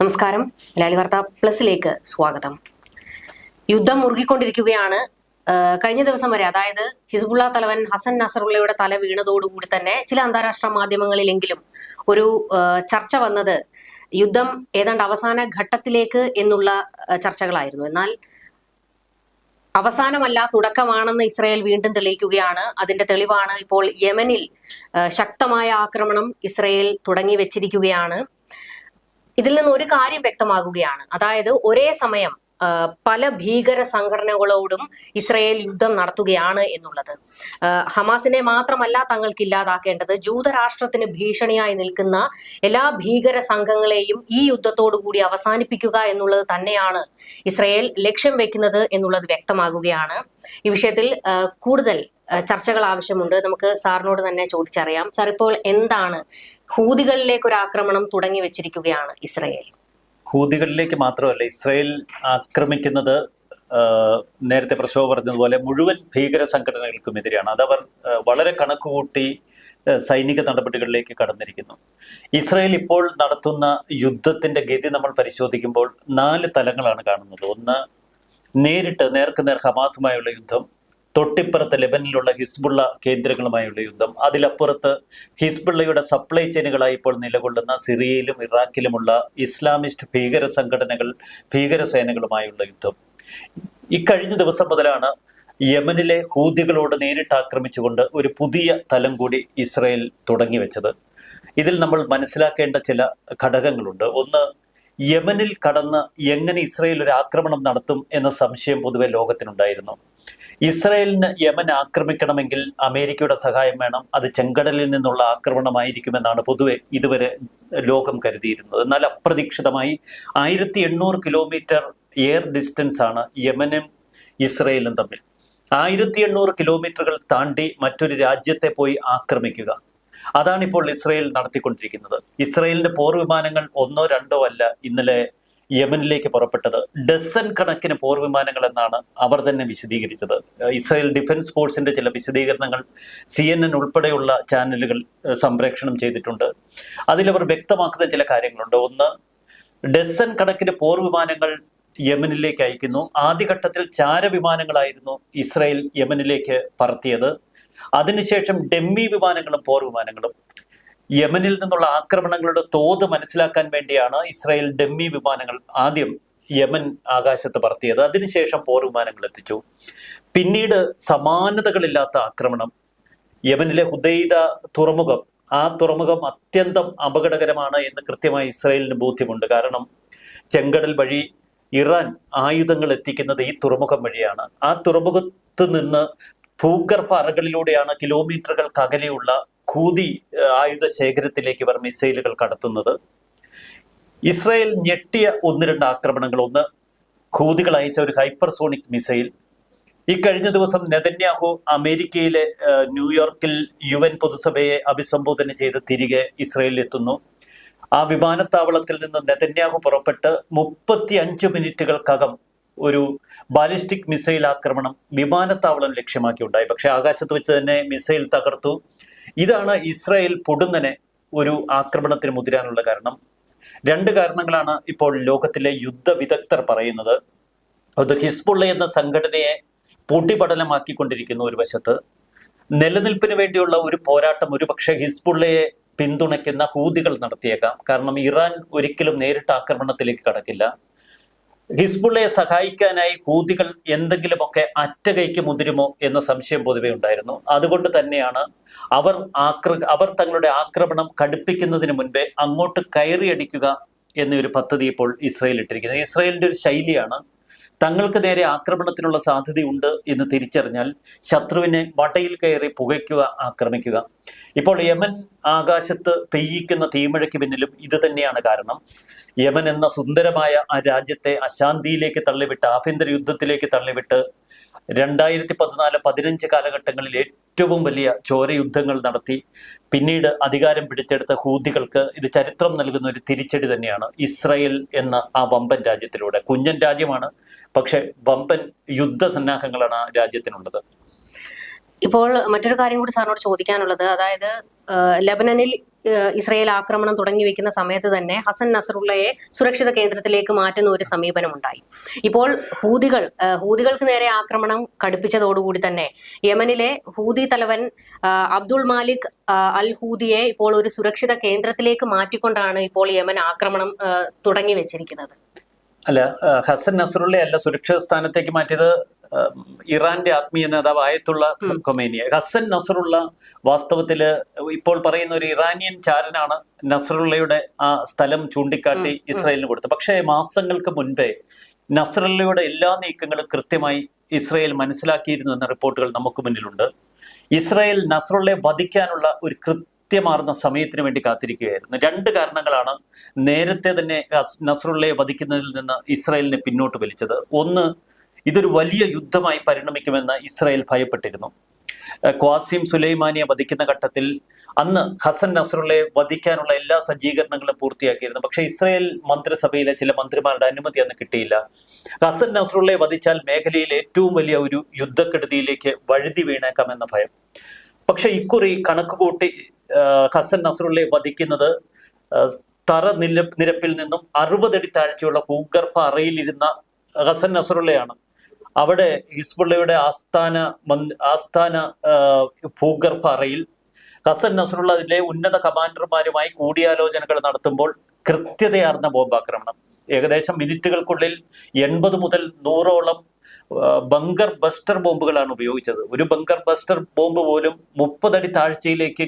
നമസ്കാരം. മലയാളി വാർത്ത പ്ലസിലേക്ക് സ്വാഗതം. യുദ്ധം മുറുകിക്കൊണ്ടിരിക്കുകയാണ്. കഴിഞ്ഞ ദിവസം വരെ അതായത് ഹിസ്ബുള്ള തലവൻ ഹസൻ നസറുള്ളയുടെ തല വീണതോടുകൂടി തന്നെ ചില അന്താരാഷ്ട്ര മാധ്യമങ്ങളിലെങ്കിലും ഒരു ചർച്ച വന്നത് യുദ്ധം ഏതാണ്ട് അവസാന ഘട്ടത്തിലേക്ക് എന്നുള്ള ചർച്ചകളായിരുന്നു. എന്നാൽ അവസാനമല്ല തുടക്കമാണെന്ന് ഇസ്രായേൽ വീണ്ടും തെളിയിക്കുകയാണ്. അതിന്റെ തെളിവാണ് ഇപ്പോൾ യമനിൽ ശക്തമായ ആക്രമണം ഇസ്രായേൽ തുടങ്ങി വെച്ചിരിക്കുകയാണ്. ഇതിൽ നിന്ന് ഒരു കാര്യം വ്യക്തമാകുകയാണ്. അതായത് ഒരേ സമയം പല ഭീകര സംഘടനകളോടും ഇസ്രയേൽ യുദ്ധം നടത്തുകയാണ് എന്നുള്ളത്. ഹമാസിനെ മാത്രമല്ല തങ്ങൾക്ക് ഇല്ലാതാക്കേണ്ടത് ജൂതരാഷ്ട്രത്തിന് ഭീഷണിയായി നിൽക്കുന്ന എല്ലാ ഭീകര സംഘങ്ങളെയും ഈ യുദ്ധത്തോടു കൂടി അവസാനിപ്പിക്കുക എന്നുള്ളത് തന്നെയാണ് ഇസ്രയേൽ ലക്ഷ്യം വെക്കുന്നത് എന്നുള്ളത് വ്യക്തമാകുകയാണ്. ഈ വിഷയത്തിൽ കൂടുതൽ ചർച്ചകൾ ആവശ്യമുണ്ട്. നമുക്ക് സാറിനോട് തന്നെ ചോദിച്ചറിയാം. സാർ ഇപ്പോൾ എന്താണ് ഹൂതികളിലേക്ക് ഒരു ആക്രമണം തുടങ്ങി വെച്ചിരിക്കുകയാണ് ഇസ്രയേൽ. ഹൂതികളിലേക്ക് മാത്രമല്ല ഇസ്രയേൽ ആക്രമിക്കുന്നത് നേരത്തെ പ്രശോഭ പറഞ്ഞതുപോലെ മുഴുവൻ ഭീകര സംഘടനകൾക്കും എതിരെയാണ്. അതവർ വളരെ കണക്കുകൂട്ടി സൈനിക നടപടികളിലേക്ക് കടന്നിരിക്കുന്നു. ഇസ്രയേൽ ഇപ്പോൾ നടത്തുന്ന യുദ്ധത്തിന്റെ ഗതി നമ്മൾ പരിശോധിക്കുമ്പോൾ നാല് തലങ്ങളാണ് കാണുന്നത്. ഒന്ന് നേരിട്ട് നേർക്ക് നേർ ഹമാസുമായുള്ള യുദ്ധം. തൊട്ടിപ്പുറത്ത് ലെബനിലുള്ള ഹിസ്ബുള്ള കേന്ദ്രങ്ങളുമായുള്ള യുദ്ധം. അതിലപ്പുറത്ത് ഹിസ്ബുള്ളയുടെ സപ്ലൈ ചെയിനുകളായി ഇപ്പോൾ നിലകൊള്ളുന്ന സിറിയയിലും ഇറാഖിലുമുള്ള ഇസ്ലാമിസ്റ്റ് ഭീകര സംഘടനകൾ ഭീകര സേനകളുമായുള്ള യുദ്ധം. ഇക്കഴിഞ്ഞ ദിവസം മുതലാണ് യമനിലെ ഹൂതികളോട് നേരിട്ട് ആക്രമിച്ചുകൊണ്ട് ഒരു പുതിയ തലം കൂടി ഇസ്രയേൽ തുടങ്ങി വെച്ചത്. ഇതിൽ നമ്മൾ മനസ്സിലാക്കേണ്ട ചില ഘടകങ്ങളുണ്ട്. ഒന്ന് യമനിൽ കടന്ന് എങ്ങനെ ഇസ്രയേൽ ഒരു ആക്രമണം നടത്തും എന്ന സംശയം പൊതുവെ ലോകത്തിനുണ്ടായിരുന്നു. ഇസ്രായേലിന് യമൻ ആക്രമിക്കണമെങ്കിൽ അമേരിക്കയുടെ സഹായം വേണം. അത് ചെങ്കടലിൽ നിന്നുള്ള ആക്രമണമായിരിക്കുമെന്നാണ് പൊതുവെ ഇതുവരെ ലോകം കരുതിയിരുന്നത്. എന്നാൽ അപ്രതീക്ഷിതമായി ആയിരത്തി എണ്ണൂറ് കിലോമീറ്റർ എയർ ഡിസ്റ്റൻസ് ആണ് യമനും ഇസ്രയേലും തമ്മിൽ. ആയിരത്തി എണ്ണൂറ് കിലോമീറ്ററുകൾ താണ്ടി മറ്റൊരു രാജ്യത്തെ പോയി ആക്രമിക്കുക. അതാണ് ഇപ്പോൾ ഇസ്രയേൽ നടത്തിക്കൊണ്ടിരിക്കുന്നത്. ഇസ്രയേലിന്റെ പോർ വിമാനങ്ങൾ ഒന്നോ രണ്ടോ അല്ല ഇന്നലെ യമനിലേക്ക് പുറപ്പെട്ടത്. ഡസൻ കണക്കിന് പോർ വിമാനങ്ങൾ എന്നാണ് അവർ തന്നെ വിശദീകരിച്ചത്. ഇസ്രായേൽ ഡിഫൻസ് ഫോഴ്സിന്റെ ചില വിശദീകരണങ്ങൾ സി എൻ എൻ ഉൾപ്പെടെയുള്ള ചാനലുകൾ സംപ്രേക്ഷണം ചെയ്തിട്ടുണ്ട്. അതിലവർ വ്യക്തമാക്കുന്ന ചില കാര്യങ്ങളുണ്ട്. ഒന്ന് ഡസൻ കണക്കിന് പോർ വിമാനങ്ങൾ യമനിലേക്ക് അയക്കുന്നു. ആദ്യഘട്ടത്തിൽ ചാരവിമാനങ്ങളായിരുന്നു ഇസ്രായേൽ യമനിലേക്ക് പറത്തിയത്. അതിനുശേഷം ഡെമ്മി വിമാനങ്ങളും പോർ വിമാനങ്ങളും. യമനിൽ നിന്നുള്ള ആക്രമണങ്ങളുടെ തോത് മനസ്സിലാക്കാൻ വേണ്ടിയാണ് ഇസ്രായേൽ ഡെമ്മി വിമാനങ്ങൾ ആദ്യം യമൻ ആകാശത്ത് പറത്തിയത്. അതിനുശേഷം പോർ വിമാനങ്ങൾ എത്തിച്ചു. പിന്നീട് സമാനതകളില്ലാത്ത ആക്രമണം യമനിലെ ഹുദൈദ തുറമുഖം. ആ തുറമുഖം അത്യന്തം അപകടകരമാണ് എന്ന് കൃത്യമായി ഇസ്രായേലിന് ബോധ്യമുണ്ട്. കാരണം ചെങ്കടൽ വഴി ഇറാൻ ആയുധങ്ങൾ എത്തിക്കുന്നത് ഈ തുറമുഖം വഴിയാണ്. ആ തുറമുഖത്ത് നിന്ന് ഭൂഗർഭ അറകളിലൂടെയാണ് കിലോമീറ്ററുകൾക്ക് അകലെയുള്ള ഖൂതി ആയുധ ശേഖരത്തിലേക്ക് ഇവർ മിസൈലുകൾ കടത്തുന്നത്. ഇസ്രായേൽ ഞെട്ടിയ ഒന്ന് രണ്ട് ആക്രമണങ്ങൾ. ഒന്ന് ഖൂതികൾ അയച്ച ഒരു ഹൈപ്പർസോണിക് മിസൈൽ. ഈ കഴിഞ്ഞ ദിവസം നെതന്യാഹു അമേരിക്കയിലെ ന്യൂയോർക്കിൽ യു എൻ പൊതുസഭയെ അഭിസംബോധന ചെയ്ത് തിരികെ ഇസ്രായേലിൽ എത്തുന്നു ആ വിമാനത്താവളത്തിൽ നിന്ന് നെതന്യാഹു പുറപ്പെട്ട് മുപ്പത്തി അഞ്ച് മിനിറ്റുകൾക്കകം ഒരു ബാലിസ്റ്റിക് മിസൈൽ ആക്രമണം വിമാനത്താവളം ലക്ഷ്യമാക്കി ഉണ്ടായി പക്ഷേ ആകാശത്ത് വെച്ച് തന്നെ മിസൈൽ തകർത്തു. ഇതാണ് ഇസ്രായേൽ പൊടുന്നനെ ഒരു ആക്രമണത്തിന് മുതിരാനുള്ള കാരണം. രണ്ട് കാരണങ്ങളാണ് ഇപ്പോൾ ലോകത്തിലെ യുദ്ധ വിദഗ്ധർ പറയുന്നത്. അത് ഹിസ്ബുള്ള എന്ന സംഘടനയെ പൊടിപടലമാക്കിക്കൊണ്ടിരിക്കുന്ന ഒരു വശത്ത്. നിലനിൽപ്പിന് വേണ്ടിയുള്ള ഒരു പോരാട്ടം ഒരുപക്ഷെ ഹിസ്ബുള്ളയെ പിന്തുണയ്ക്കുന്ന ഹൂതികൾ നടത്തിയേക്കാം. കാരണം ഇറാൻ ഒരിക്കലും നേരിട്ട് ആക്രമണത്തിലേക്ക് കടക്കില്ല. ഹിസ്ബുള്ളയെ സഹായിക്കാനായി ഹൂതികൾ എന്തെങ്കിലുമൊക്കെ അറ്റകൈക്ക് മുതിരുമോ എന്ന സംശയം പൊതുവെ ഉണ്ടായിരുന്നു. അതുകൊണ്ട് തന്നെയാണ് അവർ ആക്ര അവർ തങ്ങളുടെ ആക്രമണം കടുപ്പിക്കുന്നതിന് മുൻപേ അങ്ങോട്ട് കയറിയടിക്കുക എന്നൊരു പദ്ധതി ഇപ്പോൾ ഇസ്രയേൽ ഇട്ടിരിക്കുന്നത്. ഇസ്രയേലിന്റെ ഒരു ശൈലിയാണ് തങ്ങൾക്ക് നേരെ ആക്രമണത്തിനുള്ള സാധ്യതയുണ്ട് എന്ന് തിരിച്ചറിഞ്ഞാൽ ശത്രുവിനെ വടയിൽ കയറി പുകയ്ക്കുക ആക്രമിക്കുക. ഇപ്പോൾ യമൻ ആകാശത്ത് പെയ്യിക്കുന്ന തീമഴയ്ക്ക് പിന്നിലും ഇത് തന്നെയാണ് കാരണം. യമൻ എന്ന സുന്ദരമായ ആ രാജ്യത്തെ അശാന്തിയിലേക്ക് തള്ളിവിട്ട് ആഭ്യന്തര യുദ്ധത്തിലേക്ക് തള്ളിവിട്ട് രണ്ടായിരത്തി പതിനാല് പതിനഞ്ച് കാലഘട്ടങ്ങളിൽ ഏറ്റവും വലിയ ചോരയുദ്ധങ്ങൾ നടത്തി. പിന്നീട് അധികാരം പിടിച്ചെടുത്ത ഹൂതികൾക്ക് ഇത് ചരിത്രം നൽകുന്ന ഒരു തിരിച്ചടി തന്നെയാണ് ഇസ്രയേൽ എന്ന ആ വമ്പൻ രാജ്യത്തിലൂടെ. കുഞ്ഞൻ രാജ്യമാണ് പക്ഷെ വമ്പൻ യുദ്ധസന്നാഹങ്ങളാണ് ആ രാജ്യത്തിനുള്ളത്. ഇപ്പോൾ മറ്റൊരു കാര്യം കൂടി സാറിനോട് ചോദിക്കാനുള്ളത്. അതായത് ലബനനിൽ ഇസ്രയേൽ ആക്രമണം തുടങ്ങി വെക്കുന്ന സമയത്ത് തന്നെ ഹസൻ നസറുള്ളയെ സുരക്ഷിത കേന്ദ്രത്തിലേക്ക് മാറ്റുന്ന ഒരു സമീപനമുണ്ടായി. ഇപ്പോൾ ഹൂതികൾ ഹൂതികൾക്ക് നേരെ ആക്രമണം കടുപ്പിച്ചതോടുകൂടി തന്നെ യമനിലെ ഹൂതി തലവൻ അബ്ദുൾ മാലിക് അൽ ഹൂദിയെ ഇപ്പോൾ ഒരു സുരക്ഷിത കേന്ദ്രത്തിലേക്ക് മാറ്റിക്കൊണ്ടാണ് ഇപ്പോൾ യമൻ ആക്രമണം തുടങ്ങി വെച്ചിരിക്കുന്നത്. അല്ല ഹസൻ നസറുള്ള അല്ല സുരക്ഷിത സ്ഥാനത്തേക്ക് മാറ്റിയത് ഇറാന്റെ ആത്മീയ നേതാവ് ആയത്തുള്ള കൊമേനിയ ഹസൻ നസറുള്ള വാസ്തവത്തിൽ ഇപ്പോൾ പറയുന്ന ഒരു ഇറാനിയൻ ചാരനാണ് നസറുള്ളയുടെ ആ സ്ഥലം ചൂണ്ടിക്കാട്ടി ഇസ്രായേലിന് കൊടുത്തത്. പക്ഷേ മാസങ്ങൾക്ക് മുൻപേ നസറുള്ളയുടെ എല്ലാ നീക്കങ്ങളും കൃത്യമായി ഇസ്രായേൽ മനസ്സിലാക്കിയിരുന്നു എന്ന റിപ്പോർട്ടുകൾ നമുക്ക് മുന്നിലുണ്ട്. ഇസ്രായേൽ നസറുള്ളയെ വധിക്കാനുള്ള ഒരു കൃത്യമാർന്ന സമയത്തിന് വേണ്ടി കാത്തിരിക്കുകയായിരുന്നു. രണ്ട് കാരണങ്ങളാണ് നേരത്തെ തന്നെ നസറുള്ളയെ വധിക്കുന്നതിൽ നിന്ന് ഇസ്രായേലിനെ പിന്നോട്ട് വലിച്ചത്. ഒന്ന് ഇതൊരു വലിയ യുദ്ധമായി പരിണമിക്കുമെന്ന് ഇസ്രായേൽ ഭയപ്പെട്ടിരുന്നു. ക്വാസിം സുലൈമാനിയെ വധിക്കുന്ന ഘട്ടത്തിൽ അന്ന് ഹസൻ നസറുള്ളയെ വധിക്കാനുള്ള എല്ലാ സജ്ജീകരണങ്ങളും പൂർത്തിയാക്കിയിരുന്നു. പക്ഷെ ഇസ്രായേൽ മന്ത്രിസഭയിലെ ചില മന്ത്രിമാരുടെ അനുമതി അന്ന് കിട്ടിയില്ല. ഹസൻ നസറുള്ളയെ വധിച്ചാൽ മേഖലയിൽ ഏറ്റവും വലിയ ഒരു യുദ്ധക്കെടുതിയിലേക്ക് വഴുതി വീണേക്കാമെന്ന ഭയം. പക്ഷെ ഇക്കുറി കണക്ക് കൂട്ടി ഹസൻ നസറുള്ളയെ വധിക്കുന്നത് തറ നില നിരപ്പിൽ നിന്നും അറുപതടി താഴ്ചയുള്ള ഭൂഗർഭ അറയിലിരുന്ന ഹസൻ നസറുള്ളയാണ് അവിടെ ഹിസ്ബുള്ളയുടെ ആസ്ഥാന ആസ്ഥാന ഭൂഗർഭ അറയിൽ ഹസൻ നസറുള്ള അതിലെ ഉന്നത കമാൻഡർമാരുമായി കൂടിയാലോചനകൾ നടത്തുമ്പോൾ കൃത്യതയാർന്ന ബോംബാക്രമണം. ഏകദേശം മിനിറ്റുകൾക്കുള്ളിൽ എൺപത് മുതൽ നൂറോളം ബങ്കർ ബസ്റ്റർ ബോംബുകളാണ് ഉപയോഗിച്ചത്. ഒരു ബങ്കർ ബസ്റ്റർ ബോംബ് പോലും മുപ്പതടി താഴ്ചയിലേക്ക്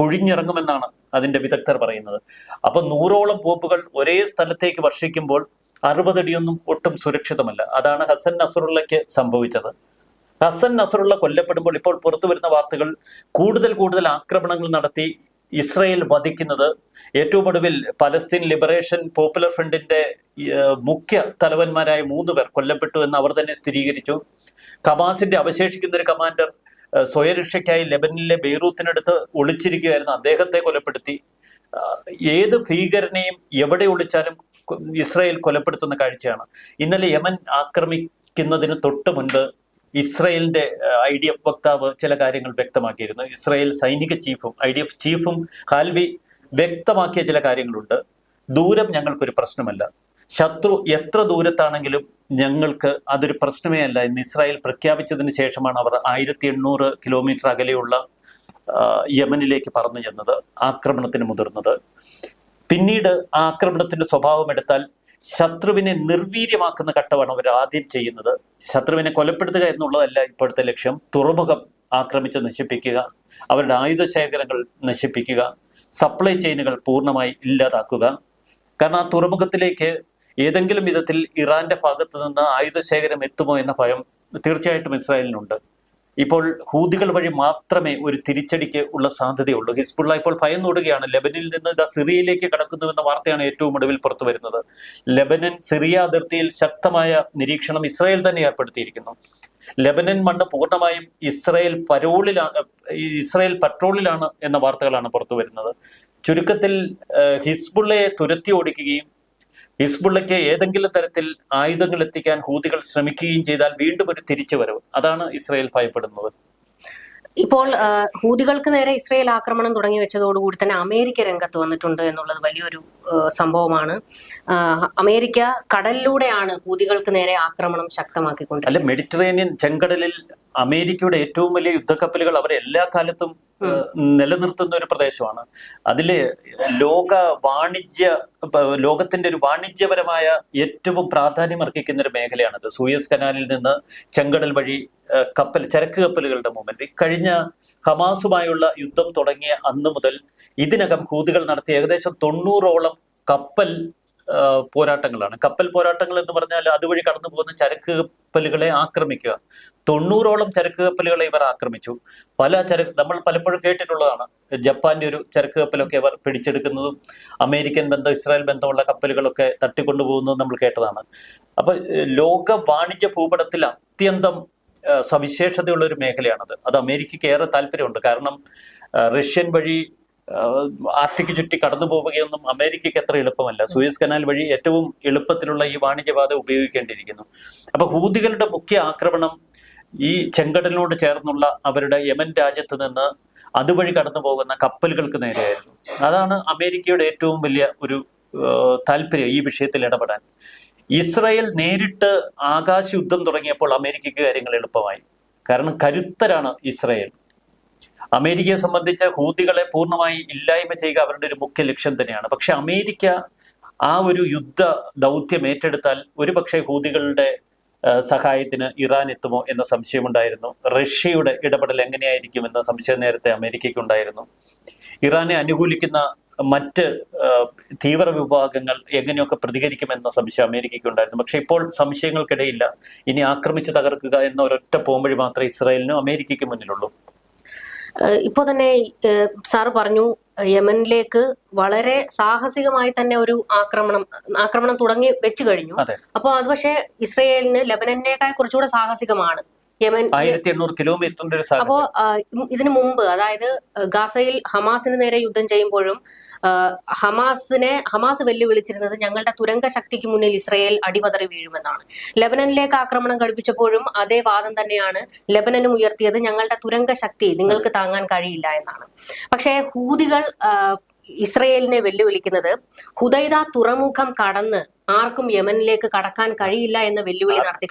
കുഴിഞ്ഞിറങ്ങുമെന്നാണ് അതിന്റെ വിദഗ്ധർ പറയുന്നത്. അപ്പൊ നൂറോളം ബോംബുകൾ ഒരേ സ്ഥലത്തേക്ക് വർഷിക്കുമ്പോൾ അറുപതടിയൊന്നും ഒട്ടും സുരക്ഷിതമല്ല. അതാണ് ഹസൻ നസറുള്ളയ്ക്ക് സംഭവിച്ചത്. ഹസൻ നസറുള്ള കൊല്ലപ്പെടുമ്പോൾ ഇപ്പോൾ പുറത്തു വരുന്ന വാർത്തകൾ കൂടുതൽ കൂടുതൽ ആക്രമണങ്ങൾ നടത്തി ഇസ്രയേൽ വധിക്കുന്നത്. ഏറ്റവും ഒടുവിൽ പലസ്തീൻ ലിബറേഷൻ പോപ്പുലർ ഫ്രണ്ടിന്റെ മുഖ്യ തലവന്മാരായ മൂന്ന് പേർ കൊല്ലപ്പെട്ടു എന്ന് അവർ തന്നെ സ്ഥിരീകരിച്ചു. കമാസിന്റെ അവശേഷിക്കുന്ന ഒരു കമാൻഡർ സ്വയരക്ഷയ്ക്കായി ലെബനിലെ ബെയ്റൂത്തിനടുത്ത് ഒളിച്ചിരിക്കുകയായിരുന്നു. അദ്ദേഹത്തെ കൊലപ്പെടുത്തി. ഏത് ഭീകരനെയും എവിടെ ഒളിച്ചാലും ഇസ്രായേൽ കൊലപ്പെടുത്തുന്ന കാഴ്ചയാണ്. ഇന്നലെ യമൻ ആക്രമിക്കുന്നതിന് തൊട്ട് മുൻപ് ഇസ്രയേലിന്റെ ഐ ഡി എഫ് വക്താവ് ചില കാര്യങ്ങൾ വ്യക്തമാക്കിയിരുന്നു. ഇസ്രായേൽ സൈനിക ചീഫും ഐ ഡി എഫ് ചീഫും ഹാൽവി വ്യക്തമാക്കിയ ചില കാര്യങ്ങളുണ്ട്. ദൂരം ഞങ്ങൾക്കൊരു പ്രശ്നമല്ല. ശത്രു എത്ര ദൂരത്താണെങ്കിലും ഞങ്ങൾക്ക് അതൊരു പ്രശ്നമേ അല്ല. ഇന്ന് ഇസ്രായേൽ പ്രഖ്യാപിച്ചതിന് ശേഷമാണ് അവർ ആയിരത്തി എണ്ണൂറ് കിലോമീറ്റർ അകലെയുള്ള യമനിലേക്ക് പറന്നു ചെന്നത് ആക്രമണത്തിന് മുതിർന്നത്. പിന്നീട് ആക്രമണത്തിന്റെ സ്വഭാവം എടുത്താൽ ശത്രുവിനെ നിർവീര്യമാക്കുന്ന ഘട്ടമാണ് അവർ ആദ്യം ചെയ്യുന്നത്. ശത്രുവിനെ കൊലപ്പെടുത്തുക എന്നുള്ളതല്ല ഇപ്പോഴത്തെ ലക്ഷ്യം. തുറമുഖം ആക്രമിച്ച് നശിപ്പിക്കുക അവരുടെ ആയുധ ശേഖരങ്ങൾ നശിപ്പിക്കുക സപ്ലൈ ചെയിനുകൾ പൂർണമായി ഇല്ലാതാക്കുക. കാരണം ആ തുറമുഖത്തിലേക്ക് ഏതെങ്കിലും വിധത്തിൽ ഇറാന്റെ ഭാഗത്ത് നിന്ന് ആയുധശേഖരം എത്തുമോ എന്ന ഭയം തീർച്ചയായിട്ടും ഇസ്രായേലിനുണ്ട്. ഇപ്പോൾ ഹൂതികൾ വഴി മാത്രമേ ഒരു തിരിച്ചടിക്ക് ഉള്ള സാധ്യതയുള്ളൂ. ഹിസ്ബുള്ള ഇപ്പോൾ ഭയന്നോടുകയാണ്. ലബനിൽ നിന്ന് ഇതാ സിറിയയിലേക്ക് കടക്കുന്നുവെന്ന വാർത്തയാണ് ഏറ്റവും ഒടുവിൽ പുറത്തു വരുന്നത്. ലബനൻ സിറിയ അതിർത്തിയിൽ ശക്തമായ നിരീക്ഷണം ഇസ്രായേൽ തന്നെ ഏർപ്പെടുത്തിയിരിക്കുന്നു. ലബനൻ മണ്ണ് പൂർണമായും ഇസ്രായേൽ പരോളിലാണ് ഇസ്രായേൽ പട്രോളിലാണ് എന്ന വാർത്തകളാണ് പുറത്തു വരുന്നത്. ചുരുക്കത്തിൽ ഹിസ്ബുള്ളയെ തുരത്തി ഓടിക്കുകയും ഹിസ്ബുള്ളയ്ക്ക് ഏതെങ്കിലും തരത്തിൽ ആയുധങ്ങൾ എത്തിക്കാൻ ഹൂതികൾ ശ്രമിക്കുകയും ചെയ്താൽ വീണ്ടും ഒരു തിരിച്ചുവരവ്. അതാണ് ഇസ്രായേൽ ഭയപ്പെടുന്നത്. ഇപ്പോൾ ഹൂതികൾക്ക് നേരെ ഇസ്രയേൽ ആക്രമണം തുടങ്ങി വെച്ചതോടുകൂടി തന്നെ അമേരിക്ക രംഗത്ത് വന്നിട്ടുണ്ട് എന്നുള്ളത് വലിയൊരു സംഭവമാണ്. അമേരിക്ക കടലിലൂടെയാണ് ഹൂതികൾക്ക് നേരെ ആക്രമണം ശക്തമാക്കിക്കൊണ്ട് അല്ല മെഡിറ്ററേനിയൻ ചെങ്കടലിൽ അമേരിക്കയുടെ ഏറ്റവും വലിയ യുദ്ധക്കപ്പലുകൾ അവർ എല്ലാ കാലത്തും നിലനിർത്തുന്ന ഒരു പ്രദേശമാണ്. അതിൽ ലോക വാണിജ്യ ലോകത്തിന്റെ ഒരു വാണിജ്യപരമായ ഏറ്റവും പ്രാധാന്യം അർഹിക്കുന്ന ഒരു മേഖലയാണത്. സൂയസ് കനാലിൽ നിന്ന് ചെങ്കടൽ വഴി കപ്പൽ ചരക്ക് കപ്പലുകളുടെ മൂവ്മെന്റ് കഴിഞ്ഞ ഹമാസുമായുള്ള യുദ്ധം തുടങ്ങിയ അന്ന് മുതൽ ഇതിനകം ഹൂതികൾ നടത്തിയ ഏകദേശം തൊണ്ണൂറോളം കപ്പൽ പോരാട്ടങ്ങളാണ്. കപ്പൽ പോരാട്ടങ്ങൾ എന്ന് പറഞ്ഞാൽ അതുവഴി കടന്നു പോകുന്ന ചരക്ക് കപ്പലുകളെ ആക്രമിക്കുക. തൊണ്ണൂറോളം ചരക്ക് കപ്പലുകളെ ഇവർ ആക്രമിച്ചു. പല ചരക്ക് നമ്മൾ പലപ്പോഴും കേട്ടിട്ടുള്ളതാണ്. ജപ്പാന്റെ ഒരു ചരക്ക് കപ്പലൊക്കെ ഇവർ പിടിച്ചെടുക്കുന്നതും അമേരിക്കൻ ബന്ധം ഇസ്രായേൽ ബന്ധമുള്ള കപ്പലുകളൊക്കെ തട്ടിക്കൊണ്ടുപോകുന്നതും നമ്മൾ കേട്ടതാണ്. അപ്പൊ ലോക വാണിജ്യ ഭൂപടത്തിൽ അത്യന്തം സവിശേഷതയുള്ള ഒരു മേഖലയാണത്. അത് അമേരിക്കയ്ക്ക് ഏറെ താല്പര്യമുണ്ട്. കാരണം റഷ്യൻ വഴി ആർട്ടിക് ആർട്ടിക്ക് ചുറ്റി കടന്നു പോവുകയൊന്നും അമേരിക്കയ്ക്ക് അത്ര എളുപ്പമല്ല. സൂയസ് കനാൽ വഴി ഏറ്റവും എളുപ്പത്തിലുള്ള ഈ വാണിജ്യപാത ഉപയോഗിക്കേണ്ടിയിരിക്കുന്നു. അപ്പൊ ഹൂതികളുടെ മുഖ്യ ആക്രമണം ഈ ചെങ്കടലിനോട് ചേർന്നുള്ള അവരുടെ യമൻ രാജ്യത്ത് നിന്ന് അതുവഴി കടന്നു പോകുന്ന കപ്പലുകൾക്ക് നേരെയായിരുന്നു. അതാണ് അമേരിക്കയുടെ ഏറ്റവും വലിയ ഒരു താല്പര്യം ഈ വിഷയത്തിൽ ഇടപെടാൻ. ഇസ്രായേൽ നേരിട്ട് ആകാശ യുദ്ധം തുടങ്ങിയപ്പോൾ അമേരിക്കയ്ക്ക് കാര്യങ്ങൾ എളുപ്പമായി. കാരണം കരുത്തരാണ് ഇസ്രായേൽ. അമേരിക്കയെ സംബന്ധിച്ച് ഹൂതികളെ പൂർണമായി ഇല്ലായ്മ ചെയ്യുക അവരുടെ ഒരു മുഖ്യ ലക്ഷ്യം തന്നെയാണ്. പക്ഷെ അമേരിക്ക ആ ഒരു യുദ്ധ ദൗത്യം ഏറ്റെടുത്താൽ ഒരുപക്ഷെ ഹൂതികളുടെ സഹായത്തിന് ഇറാൻ എത്തുമോ എന്ന സംശയമുണ്ടായിരുന്നു. റഷ്യയുടെ ഇടപെടൽ എങ്ങനെയായിരിക്കും എന്ന സംശയം നേരത്തെ അമേരിക്കയ്ക്കുണ്ടായിരുന്നു. ഇറാനെ അനുകൂലിക്കുന്ന മറ്റ് തീവ്ര വിഭാഗങ്ങൾ എങ്ങനെയൊക്കെ പ്രതികരിക്കുമെന്ന സംശയം അമേരിക്കയ്ക്കുണ്ടായിരുന്നു. പക്ഷെ ഇപ്പോൾ സംശയങ്ങൾക്കിടയില്ല. ഇനി ആക്രമിച്ച് തകർക്കുക എന്ന ഒരൊറ്റ പോംവഴി മാത്രമേ ഇസ്രായേലിനും അമേരിക്കയ്ക്ക് മുന്നിലുള്ളൂ. ഇപ്പോൾ ഇപ്പോ തന്നെ സാർ പറഞ്ഞു യമനിലേക്ക് വളരെ സാഹസികമായി തന്നെ ഒരു ആക്രമണം ആക്രമണം തുടങ്ങി വെച്ചു കഴിഞ്ഞു. അപ്പോൾ അത് പക്ഷേ ഇസ്രയേലിന് ലെബനനേക്കാൾ കുറച്ചുകൂടെ സാഹസികമാണ്. യമൻ ആയിരത്തി എണ്ണൂറ് കിലോമീറ്ററിന്റെ അപ്പോ ഇതിനു മുമ്പ് അതായത് ഗാസയിൽ ഹമാസിന് നേരെ യുദ്ധം ചെയ്യുമ്പോഴും ഹമാസിനെ ഹമാസ് വെല്ലുവിളിച്ചിരുന്നത് ഞങ്ങളുടെ തുരങ്ക ശക്തിക്ക് മുന്നിൽ ഇസ്രയേൽ അടിപതറി വീഴുമെന്നാണ്. ലബനനിലേക്ക് ആക്രമണം കഴിപ്പിച്ചപ്പോഴും അതേ വാദം തന്നെയാണ് ലബനനും ഉയർത്തിയത് ഞങ്ങളുടെ തുരങ്ക ശക്തി നിങ്ങൾക്ക് താങ്ങാൻ കഴിയില്ല എന്നാണ്. പക്ഷേ ഹൂതികൾ ഇസ്രയേലിനെ വെല്ലുവിളിക്കുന്നത് ഹുദൈദ തുറമുഖം കടന്ന് ആർക്കും യമനിലേക്ക് കടക്കാൻ കഴിയില്ല എന്ന വെല്ലുവിളി നടത്തി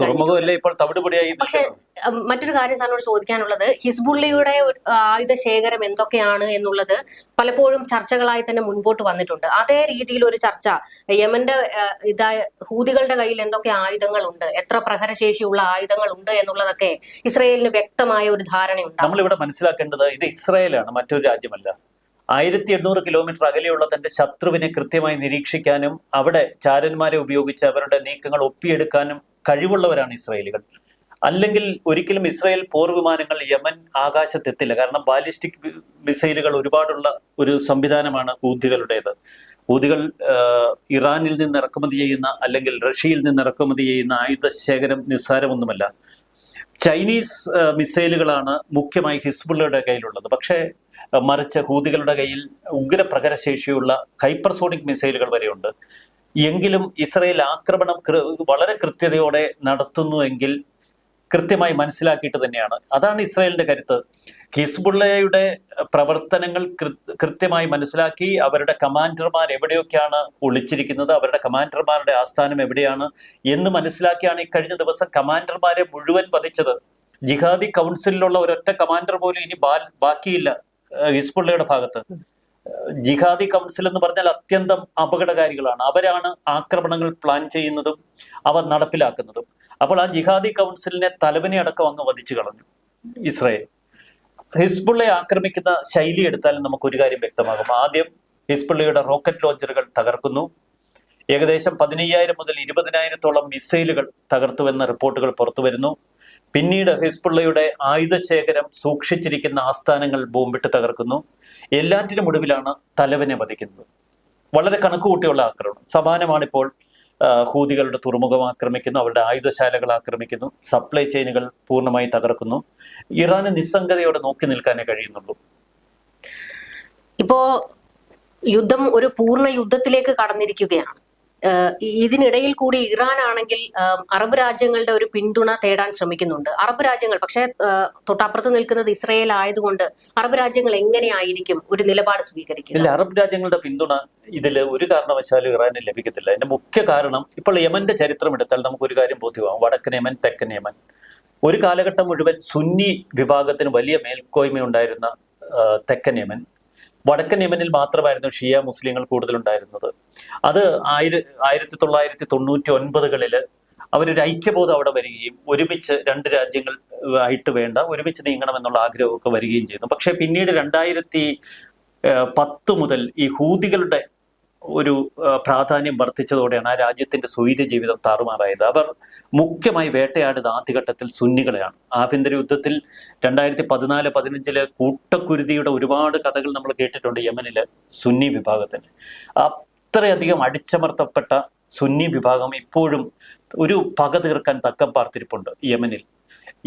പക്ഷെ മറ്റൊരു കാര്യം സാറിനോട് ചോദിക്കാനുള്ളത് ഹിസ്ബുള്ളിയുടെ ആയുധ ശേഖരം എന്തൊക്കെയാണ് എന്നുള്ളത് പലപ്പോഴും ചർച്ചകളായി തന്നെ മുൻപോട്ട് വന്നിട്ടുണ്ട്. അതേ രീതിയിൽ ഒരു ചർച്ച യമന്റെ ഇതായ ഹൂതികളുടെ കയ്യിൽ എന്തൊക്കെ ആയുധങ്ങളുണ്ട് എത്ര പ്രഹരശേഷിയുള്ള ആയുധങ്ങൾ ഉണ്ട് എന്നുള്ളതൊക്കെ ഇസ്രയേലിന് വ്യക്തമായ ഒരു ധാരണയുണ്ടാവും നമ്മളിവിടെ മനസ്സിലാക്കേണ്ടത് ഇത് ഇസ്രയേലാണ് മറ്റൊരു രാജ്യമല്ല. ആയിരത്തി എണ്ണൂറ് കിലോമീറ്റർ അകലെയുള്ള തന്റെ ശത്രുവിനെ കൃത്യമായി നിരീക്ഷിക്കാനും അവിടെ ചാരന്മാരെ ഉപയോഗിച്ച് അവരുടെ നീക്കങ്ങൾ ഒപ്പിയെടുക്കാനും കഴിവുള്ളവരാണ് ഇസ്രായേലികൾ. അല്ലെങ്കിൽ ഒരിക്കലും ഇസ്രായേൽ പോർ വിമാനങ്ങൾ യമൻ ആകാശത്തെത്തില്ല. കാരണം ബാലിസ്റ്റിക് മിസൈലുകൾ ഒരുപാടുള്ള ഒരു സംവിധാനമാണ് ഊതികളുടേത് ഊതികൾ ഇറാനിൽ നിന്ന് ഇറക്കുമതി ചെയ്യുന്ന അല്ലെങ്കിൽ റഷ്യയിൽ നിന്ന് ഇറക്കുമതി ചെയ്യുന്ന ആയുധ ശേഖരം നിസ്സാരമൊന്നുമല്ല. ചൈനീസ് മിസൈലുകളാണ് മുഖ്യമായി ഹിസ്ബുള്ളയുടെ കയ്യിലുള്ളത്. പക്ഷേ മറിച്ച് ഹൂതികളുടെ കയ്യിൽ ഉഗ്രപ്രകരശേഷിയുള്ള ഹൈപ്പർസോണിക് മിസൈലുകൾ വരെയുണ്ട്. എങ്കിലും ഇസ്രയേൽ ആക്രമണം വളരെ കൃത്യതയോടെ നടത്തുന്നുവെങ്കിൽ കൃത്യമായി മനസ്സിലാക്കിയിട്ട് തന്നെയാണ്. അതാണ് ഇസ്രായേലിന്റെ കരുത്ത്. ഹിസ്ബുള്ളയുടെ പ്രവർത്തനങ്ങൾ കൃത്യമായി മനസ്സിലാക്കി അവരുടെ കമാൻഡർമാർ എവിടെയൊക്കെയാണ് ഒളിച്ചിരിക്കുന്നത് അവരുടെ കമാൻഡർമാരുടെ ആസ്ഥാനം എവിടെയാണ് എന്ന് മനസ്സിലാക്കിയാണ് ഈ കഴിഞ്ഞ ദിവസം കമാൻഡർമാരെ മുഴുവൻ വധിച്ചത്. ജിഹാദി കൗൺസിലിലുള്ള ഒരൊറ്റ കമാൻഡർ പോലും ഇനി ബാക്കിയില്ല. ഹിസ്ബുള്ളയുടെ ഭാഗത്ത്. ജിഹാദി കൗൺസിൽ എന്ന് പറഞ്ഞാൽ അത്യന്തം അപകടകാരികളാണ്. അവരാണ് ആക്രമണങ്ങൾ പ്ലാൻ ചെയ്യുന്നതും അവ നടപ്പിലാക്കുന്നതും. അപ്പോൾ ആ ജിഹാദി കൗൺസിലിനെ തലവനെ അടക്കം അങ്ങ് വധിച്ചു കളഞ്ഞു ഇസ്രായേൽ. ഹിസ്ബുള്ളയെ ആക്രമിക്കുന്ന ശൈലി എടുത്താൽ നമുക്ക് ഒരു കാര്യം വ്യക്തമാകും. ആദ്യം ഹിസ്ബുള്ളയുടെ റോക്കറ്റ് ലോഞ്ചറുകൾ തകർക്കുന്നു. ഏകദേശം പതിനയ്യായിരം മുതൽ ഇരുപതിനായിരത്തോളം മിസൈലുകൾ തകർത്തുവെന്ന റിപ്പോർട്ടുകൾ പുറത്തു വരുന്നു പിന്നീട് ഹിസ്ബുള്ളയുടെ ആയുധശേഖരം സൂക്ഷിച്ചിരിക്കുന്ന ആസ്ഥാനങ്ങൾ ബോംബിട്ട് തകർക്കുന്നു. എല്ലാറ്റിനും ഒടുവിലാണ് തലവനെ വധിക്കുന്നത്. വളരെ കണക്കുകൂട്ടിയുള്ള ആക്രമണം. സമാനമാണിപ്പോൾ ഹൂതികളുടെ തുറമുഖം ആക്രമിക്കുന്നു അവരുടെ ആയുധശാലകൾ ആക്രമിക്കുന്നു സപ്ലൈ ചെയിനുകൾ പൂർണമായി തകർക്കുന്നു. ഇറാന് നിസ്സംഗതയോടെ നോക്കി നിൽക്കാനേ കഴിയുന്നുള്ളൂ. ഇപ്പോ യുദ്ധം ഒരു പൂർണ യുദ്ധത്തിലേക്ക് കടന്നിരിക്കുകയാണ്. ഇതിനിടയിൽ കൂടി ഇറാൻ ആണെങ്കിൽ അറബ് രാജ്യങ്ങളുടെ ഒരു പിന്തുണ തേടാൻ ശ്രമിക്കുന്നുണ്ട്. അറബ് രാജ്യങ്ങൾ പക്ഷേ തൊട്ടപ്പുറത്ത് നിൽക്കുന്നത് ഇസ്രയേൽ ആയതുകൊണ്ട് അറബ് രാജ്യങ്ങൾ എങ്ങനെയായിരിക്കും ഒരു നിലപാട് സ്വീകരിക്കും ഇല്ല അറബ് രാജ്യങ്ങളുടെ പിന്തുണ ഇതിൽ ഒരു കാരണവശാലും ഇറാന് ലഭിക്കത്തില്ല. അതിന്റെ മുഖ്യ കാരണം ഇപ്പോൾ യമന്റെ ചരിത്രം എടുത്താൽ നമുക്ക് ഒരു കാര്യം ബോധ്യമാകും വടക്കൻ യമൻ തെക്കൻ യമൻ. ഒരു കാലഘട്ടം മുഴുവൻ സുന്നി വിഭാഗത്തിന് വലിയ മേൽക്കോയ്മ ഉണ്ടായിരുന്ന തെക്കൻ യമൻ. വടക്കൻ യമനിൽ മാത്രമായിരുന്നു ഷിയ മുസ്ലിങ്ങൾ കൂടുതലുണ്ടായിരുന്നത്. അത് ആയിര ആയിരത്തി തൊള്ളായിരത്തി തൊണ്ണൂറ്റി ഒൻപതുകളിൽ അവരൊരു ഐക്യബോധം അവിടെ വരികയും ഒരുമിച്ച് രണ്ട് രാജ്യങ്ങൾ ആയിട്ട് വേണ്ട ഒരുമിച്ച് നീങ്ങണമെന്നുള്ള ആഗ്രഹമൊക്കെ വരികയും ചെയ്യുന്നു. പക്ഷേ പിന്നീട് രണ്ടായിരത്തി പത്ത് മുതൽ ഈ ഹൂതികളുടെ ഒരു പ്രാധാന്യം വർദ്ധിച്ചതോടെയാണ് ആ രാജ്യത്തിന്റെ സ്വൈര്യ ജീവിതം താറുമാറായത്. അവർ മുഖ്യമായി വേട്ടയാടുന്ന ആദ്യഘട്ടത്തിൽ സുന്നികളെയാണ്. ആഭ്യന്തര യുദ്ധത്തിൽ രണ്ടായിരത്തി പതിനാല് പതിനഞ്ചിൽ കൂട്ടക്കുരുതിയുടെ ഒരുപാട് കഥകൾ നമ്മൾ കേട്ടിട്ടുണ്ട് യമനിൽ സുന്നി വിഭാഗത്തിന്. അത്രയധികം അടിച്ചമർത്തപ്പെട്ട സുന്നി വിഭാഗം ഇപ്പോഴും ഒരു പക തീർക്കാൻ തക്കം പാർത്തിരിപ്പുണ്ട് യമനിൽ.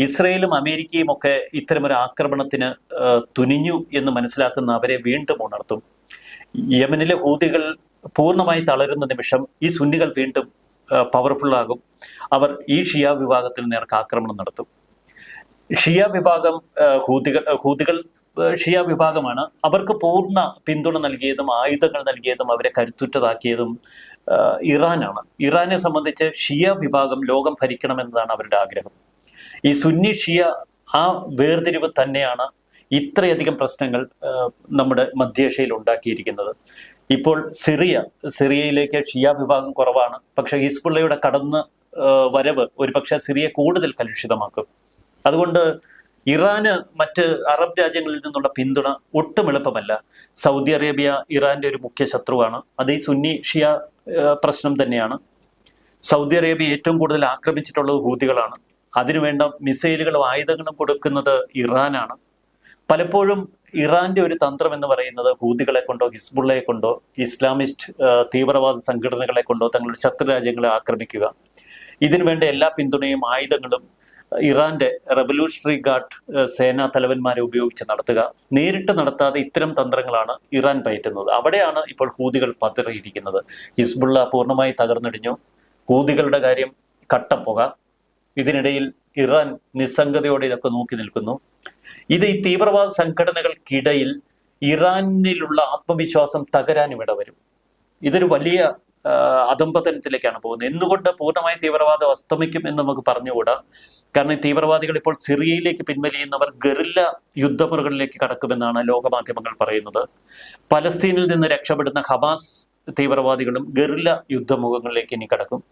ഇസ്രയേലും അമേരിക്കയും ഒക്കെ ഇത്തരമൊരു ആക്രമണത്തിന് തുനിഞ്ഞു എന്ന് മനസ്സിലാക്കുന്ന അവരെ വീണ്ടും ഉണർത്തും. യമനിലെ ഹൂതികൾ പൂർണമായി തളരുന്ന നിമിഷം ഈ സുന്നികൾ വീണ്ടും പവർഫുള്ളാകും അവർ ഈ ഷിയ വിഭാഗത്തിൽ നേർക്ക് ആക്രമണം നടത്തും. ഷിയ വിഭാഗം ഹൂതികൾ ഹൂതികൾ ഷിയ വിഭാഗമാണ് അവർക്ക് പൂർണ പിന്തുണ നൽകിയതും ആയുധങ്ങൾ നൽകിയതും അവരെ കരുത്തുറ്റതാക്കിയതും ഇറാനാണ്. ഇറാനെ സംബന്ധിച്ച് ഷിയ വിഭാഗം ലോകം ഭരിക്കണമെന്നതാണ് അവരുടെ ആഗ്രഹം. ഈ സുന്നി ഷിയ ആ വേർതിരിവ് തന്നെയാണ് ഇത്രയധികം പ്രശ്നങ്ങൾ നമ്മുടെ മധ്യേഷ്യയിൽ ഉണ്ടാക്കിയിരിക്കുന്നത്. ഇപ്പോൾ സിറിയ സിറിയയിലേക്ക് ഷിയ വിഭാഗം കുറവാണ്. പക്ഷേ ഹിസ്ബുള്ളയുടെ കടന്ന് വരവ് ഒരുപക്ഷെ സിറിയ കൂടുതൽ കലുഷിതമാക്കും. അതുകൊണ്ട് ഇറാന് മറ്റ് അറബ് രാജ്യങ്ങളിൽ നിന്നുള്ള പിന്തുണ ഒട്ടും എളുപ്പമല്ല. സൗദി അറേബ്യ ഇറാന്റെ ഒരു മുഖ്യ ശത്രുവാണ്. അത് ഈ സുന്നി ഷിയ പ്രശ്നം തന്നെയാണ്. സൗദി അറേബ്യ ഏറ്റവും കൂടുതൽ ആക്രമിച്ചിട്ടുള്ളത് ഹൂതികളാണ്. അതിനുവേണ്ട മിസൈലുകളും ആയുധങ്ങളും കൊടുക്കുന്നത് ഇറാനാണ്. പലപ്പോഴും ഇറാന്റെ ഒരു തന്ത്രം എന്ന് പറയുന്നത് ഹൂതികളെ കൊണ്ടോ ഹിസ്ബുള്ളയെ കൊണ്ടോ ഇസ്ലാമിസ്റ്റ് തീവ്രവാദ സംഘടനകളെ കൊണ്ടോ തങ്ങളുടെ ശത്രു രാജ്യങ്ങളെ ആക്രമിക്കുക. ഇതിനു വേണ്ട എല്ലാ പിന്തുണയും ആയുധങ്ങളും ഇറാന്റെ റെവല്യൂഷണറി ഗാർഡ് സേനാ തലവന്മാരെ ഉപയോഗിച്ച് നടത്തുക. നേരിട്ട് നടത്താതെ ഇത്തരം തന്ത്രങ്ങളാണ് ഇറാൻ പയറ്റുന്നത്. അവിടെയാണ് ഇപ്പോൾ ഹൂതികൾ പതറിയിരിക്കുന്നത്. ഹിസ്ബുള്ള പൂർണമായി തകർന്നിടിഞ്ഞു. ഹൂതികളുടെ കാര്യം കട്ടപ്പുക. ഇതിനിടയിൽ ഇറാൻ നിസ്സംഗതയോടെ ഇതൊക്കെ നോക്കി നിൽക്കുന്നു. ഇത് ഈ തീവ്രവാദ സംഘടനകൾക്കിടയിൽ ഇറാനിലുള്ള ആത്മവിശ്വാസം തകരാനും ഇടവരും ഇതൊരു വലിയ അധംപതനത്തിലേക്കാണ് പോകുന്നത്. എന്തുകൊണ്ട് പൂർണമായി തീവ്രവാദം അസ്തമിക്കും എന്ന് നമുക്ക് പറഞ്ഞുകൂടാ? കാരണം തീവ്രവാദികൾ ഇപ്പോൾ സിറിയയിലേക്ക് പിൻവലിയുന്നവർ ഗറില്ല യുദ്ധമുറകളിലേക്ക് കടക്കുമെന്നാണ് ലോകമാധ്യമങ്ങൾ പറയുന്നത്. പലസ്തീനിൽ നിന്ന് രക്ഷപ്പെടുന്ന ഹമാസ് തീവ്രവാദികളും ഗറില്ല യുദ്ധമുഖങ്ങളിലേക്ക് ഇനി കടക്കും.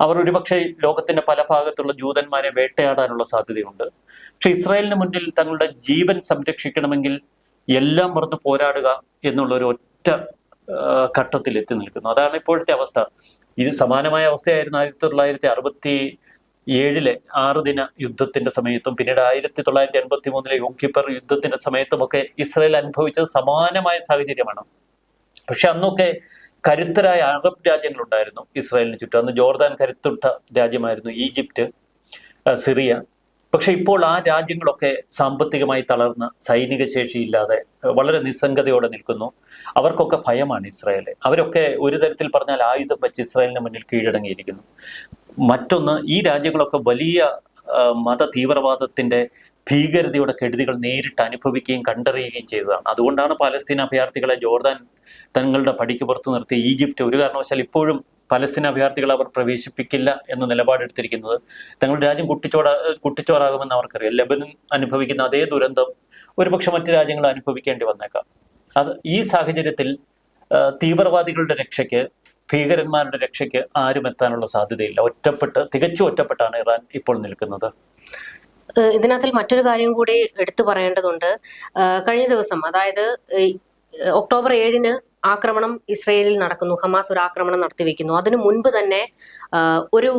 അവർ ഒരുപക്ഷെ ലോകത്തിന്റെ പല ഭാഗത്തുള്ള ജൂതന്മാരെ വേട്ടയാടാനുള്ള സാധ്യതയുണ്ട്. പക്ഷെ ഇസ്രായേലിന് മുന്നിൽ തങ്ങളുടെ ജീവൻ സംരക്ഷിക്കണമെങ്കിൽ എല്ലാം മറന്ന് പോരാടുക എന്നുള്ള ഒരു ഒറ്റ ഘട്ടത്തിൽ എത്തി നിൽക്കുന്നു. അതാണ് ഇപ്പോഴത്തെ അവസ്ഥ. ഇത് സമാനമായ അവസ്ഥയായിരുന്നു ആയിരത്തി തൊള്ളായിരത്തി അറുപത്തി ഏഴിലെ ആറു ദിന യുദ്ധത്തിന്റെ സമയത്തും പിന്നീട് ആയിരത്തി തൊള്ളായിരത്തി എൺപത്തി മൂന്നിലെ യോക്കിപ്പർ യുദ്ധത്തിന്റെ സമയത്തുമൊക്കെ ഇസ്രായേൽ അനുഭവിച്ചത് സമാനമായ സാഹചര്യമാണ്. പക്ഷെ അന്നൊക്കെ കരുത്തരായ അറബ് രാജ്യങ്ങളുണ്ടായിരുന്നു ഇസ്രായേലിന് ചുറ്റും. അന്ന് ജോർദാൻ കരുത്തുട്ട രാജ്യമായിരുന്നു ഈജിപ്റ്റ് സിറിയ. പക്ഷെ ഇപ്പോൾ ആ രാജ്യങ്ങളൊക്കെ സാമ്പത്തികമായി തളർന്ന് സൈനിക ശേഷിയില്ലാതെ വളരെ നിസ്സംഗതയോടെ നിൽക്കുന്നു. അവർക്കൊക്കെ ഭയമാണ് ഇസ്രായേൽ അവരൊക്കെ ഒരു തരത്തിൽ പറഞ്ഞാൽ ആയുധം വെച്ച് ഇസ്രായേലിന് മുന്നിൽ കീഴടങ്ങിയിരിക്കുന്നു. മറ്റൊന്ന് ഈ രാജ്യങ്ങളൊക്കെ വലിയ മത തീവ്രവാദത്തിന്റെ ഭീകരതയുടെ കെടുതികൾ നേരിട്ട് അനുഭവിക്കുകയും കണ്ടറിയുകയും ചെയ്തതാണ്. അതുകൊണ്ടാണ് പാലസ്തീൻ അഭയാർത്ഥികളെ ജോർദാൻ തങ്ങളുടെ പടിക്ക് പുറത്തു നിർത്തി. ഈജിപ്റ്റ് ഒരു കാരണവശാൽ ഇപ്പോഴും പലസ്തീൻ അഭയാർത്ഥികളെ അവർ പ്രവേശിപ്പിക്കില്ല എന്ന നിലപാടെടുത്തിരിക്കുന്നത് തങ്ങളുടെ രാജ്യം കുട്ടിച്ചോട കുട്ടിച്ചോറാകുമെന്ന് അവർക്കറിയാം. ലബനൻ അനുഭവിക്കുന്ന അതേ ദുരന്തം ഒരുപക്ഷെ മറ്റു രാജ്യങ്ങൾ അനുഭവിക്കേണ്ടി വന്നേക്കാം. അത് ഈ സാഹചര്യത്തിൽ തീവ്രവാദികളുടെ രക്ഷയ്ക്ക് ഭീകരന്മാരുടെ രക്ഷയ്ക്ക് ആരും എത്താനുള്ള സാധ്യതയില്ല. ഒറ്റപ്പെട്ട് തികച്ചും ഒറ്റപ്പെട്ടാണ് ഇറാൻ ഇപ്പോൾ നിൽക്കുന്നത്. ഇതിനകത്തിൽ മറ്റൊരു കാര്യം കൂടി എടുത്തു പറയേണ്ടതുണ്ട്. കഴിഞ്ഞ ദിവസം അതായത് ഒക്ടോബർ ഏഴിന് ആക്രമണം ഇസ്രയേലിൽ നടക്കുന്നു ഹമാസ് ഒരു ആക്രമണം നടത്തിവെക്കുന്നു അതിനു മുൻപ് തന്നെ ഒരു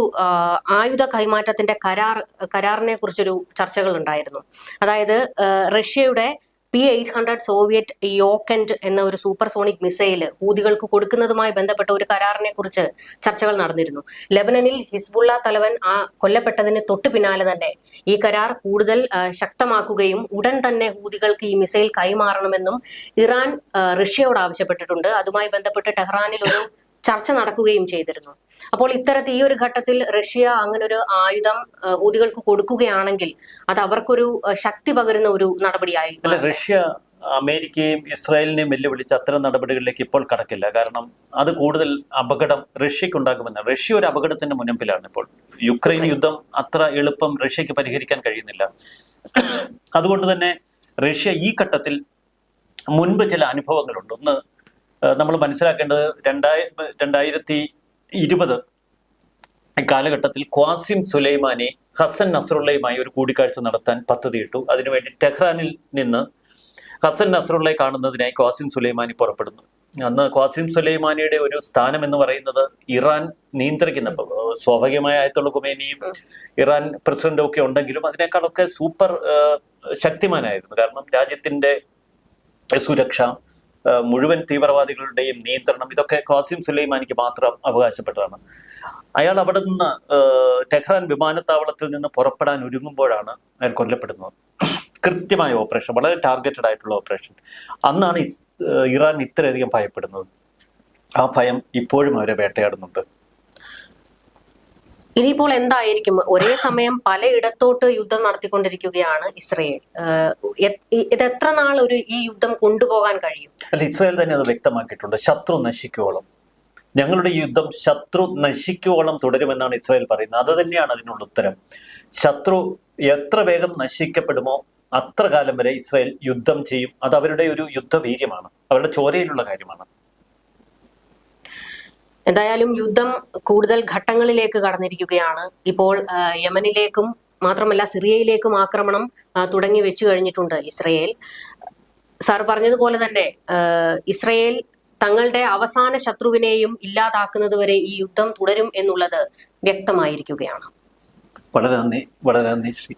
ആയുധ കൈമാറ്റത്തിന്റെ കരാർ കരാറിനെ കുറിച്ചൊരു ചർച്ചകൾ ഉണ്ടായിരുന്നു. അതായത് റഷ്യയുടെ P eight hundred Soviet Yakhont എന്ന ഒരു സൂപ്പർസോണിക് മിസൈൽ ഹൂതികൾക്ക് കൊടുക്കുന്നതുമായി ബന്ധപ്പെട്ട ഒരു കരാറിനെ കുറിച്ച് ചർച്ചകൾ നടന്നിരുന്നു. ലെബനനിൽ ഹിസ്ബുള്ള തലവൻ ആ കൊല്ലപ്പെട്ടതിന് തൊട്ടു പിന്നാലെ തന്നെ ഈ കരാർ കൂടുതൽ ശക്തമാക്കുകയും ഉടൻ തന്നെ ഹൂതികൾക്ക് ഈ മിസൈൽ കൈമാറണമെന്നും ഇറാൻ റഷ്യയോട് ആവശ്യപ്പെട്ടിട്ടുണ്ട്. അതുമായി ബന്ധപ്പെട്ട് ടെഹ്റാനിൽ ഒരു ചർച്ച നടക്കുകയും ചെയ്തിരുന്നു. അപ്പോൾ ഇത്തരത്തിൽ ഈ ഒരു ഘട്ടത്തിൽ റഷ്യ അങ്ങനൊരു ആയുധം ഊതികൾക്ക് ഹൂതികൾക്ക് കൊടുക്കുകയാണെങ്കിൽ അത് അവർക്കൊരു ശക്തി പകരുന്ന ഒരു നടപടിയായി റഷ്യ അമേരിക്കയും ഇസ്രായേലിനെയും വെല്ലുവിളിച്ച് അത്തരം നടപടികളിലേക്ക് ഇപ്പോൾ കടക്കില്ല. കാരണം അത് കൂടുതൽ അപകടം റഷ്യക്ക് ഉണ്ടാകുമെന്ന് റഷ്യ ഒരു അപകടത്തിന്റെ മുനമ്പിലാണ് ഇപ്പോൾ. യുക്രൈൻ. യുദ്ധം അത്ര എളുപ്പം റഷ്യക്ക് പരിഹരിക്കാൻ കഴിയുന്നില്ല. അതുകൊണ്ട് തന്നെ റഷ്യ ഈ ഘട്ടത്തിൽ മുൻപ് ചില അനുഭവങ്ങളുണ്ട്. ഒന്ന് നമ്മൾ മനസ്സിലാക്കേണ്ടത് രണ്ടായി രണ്ടായിരത്തി ഇരുപത് കാലഘട്ടത്തിൽ ക്വാസിം സുലൈമാനി ഹസൻ നസറുള്ളയുമായി ഒരു കൂടിക്കാഴ്ച നടത്താൻ പദ്ധതിയിട്ടു. അതിനുവേണ്ടി ടെഹ്റാനിൽ നിന്ന് ഹസൻ നസറുള്ളയെ കാണുന്നതിനായി ക്വാസിം സുലൈമാനി പുറപ്പെടുന്നു. അന്ന് ക്വാസിം സുലൈമാനിയുടെ ഒരു സ്ഥാനം എന്ന് പറയുന്നത് ഇറാൻ നിയന്ത്രിക്കുന്ന സ്വാഭാവികമായ ആയത്തുള്ള കുമേനിയും ഇറാൻ പ്രസിഡന്റും ഒക്കെ ഉണ്ടെങ്കിലും അതിനേക്കാളൊക്കെ സൂപ്പർ ശക്തിമാനായിരുന്നു. കാരണം രാജ്യത്തിന്റെ സുരക്ഷ മുഴുവൻ തീവ്രവാദികളുടെയും നിയന്ത്രണം ഇതൊക്കെ ഖാസിം സുലൈമാനിക്ക് മാത്രം അവകാശപ്പെട്ടതാണ്. അയാൾ അവിടെ നിന്ന് ടെഹ്റാൻ വിമാനത്താവളത്തിൽ നിന്ന് പുറപ്പെടാൻ ഒരുങ്ങുമ്പോഴാണ് അയാൾ കൊല്ലപ്പെടുന്നത്. കൃത്യമായ ഓപ്പറേഷൻ വളരെ ടാർഗറ്റഡ് ആയിട്ടുള്ള ഓപ്പറേഷൻ. അന്നാണ് ഇറാൻ ഇത്രയധികം ഭയപ്പെടുന്നത്. ആ ഭയം ഇപ്പോഴും അവരെ വേട്ടയാടുന്നുണ്ട്. ഇനിയിപ്പോൾ എന്തായിരിക്കും? ഒരേ സമയം പലയിടത്തോട്ട് യുദ്ധം നടത്തിക്കൊണ്ടിരിക്കുകയാണ് ഇസ്രയേൽ. ഇത് എത്ര നാൾ ഒരു ഈ യുദ്ധം കൊണ്ടുപോകാൻ കഴിയും? അല്ല ഇസ്രയേൽ തന്നെ അത് വ്യക്തമാക്കിയിട്ടുണ്ട്. ശത്രു നശിക്കുവോളം. ഞങ്ങളുടെ യുദ്ധം ശത്രു നശിക്കുവോളം തുടരുമെന്നാണ് ഇസ്രായേൽ പറയുന്നത്. അത് തന്നെയാണ് അതിനുള്ള ഉത്തരം. ശത്രു എത്ര വേഗം നശിക്കപ്പെടുമോ അത്ര കാലം വരെ ഇസ്രായേൽ യുദ്ധം ചെയ്യും. അത് അവരുടെ ഒരു യുദ്ധവീര്യമാണ്. അവരുടെ ചോരയിലുള്ള കാര്യമാണ്. എന്തായാലും യുദ്ധം കൂടുതൽ ഘട്ടങ്ങളിലേക്ക് കടന്നിരിക്കുകയാണ്. ഇപ്പോൾ യമനിലേക്കും മാത്രമല്ല സിറിയയിലേക്കും ആക്രമണം തുടങ്ങി വെച്ചു കഴിഞ്ഞിട്ടുണ്ട് ഇസ്രയേൽ. സാർ പറഞ്ഞതുപോലെ തന്നെ ഇസ്രയേൽ തങ്ങളുടെ അവസാന ശത്രുവിനെയും ഇല്ലാതാക്കുന്നത് വരെ ഈ യുദ്ധം തുടരും എന്നുള്ളത് വ്യക്തമായിരിക്കുകയാണ്. വളരെ നന്ദി വളരെ നന്ദി ശ്രീ.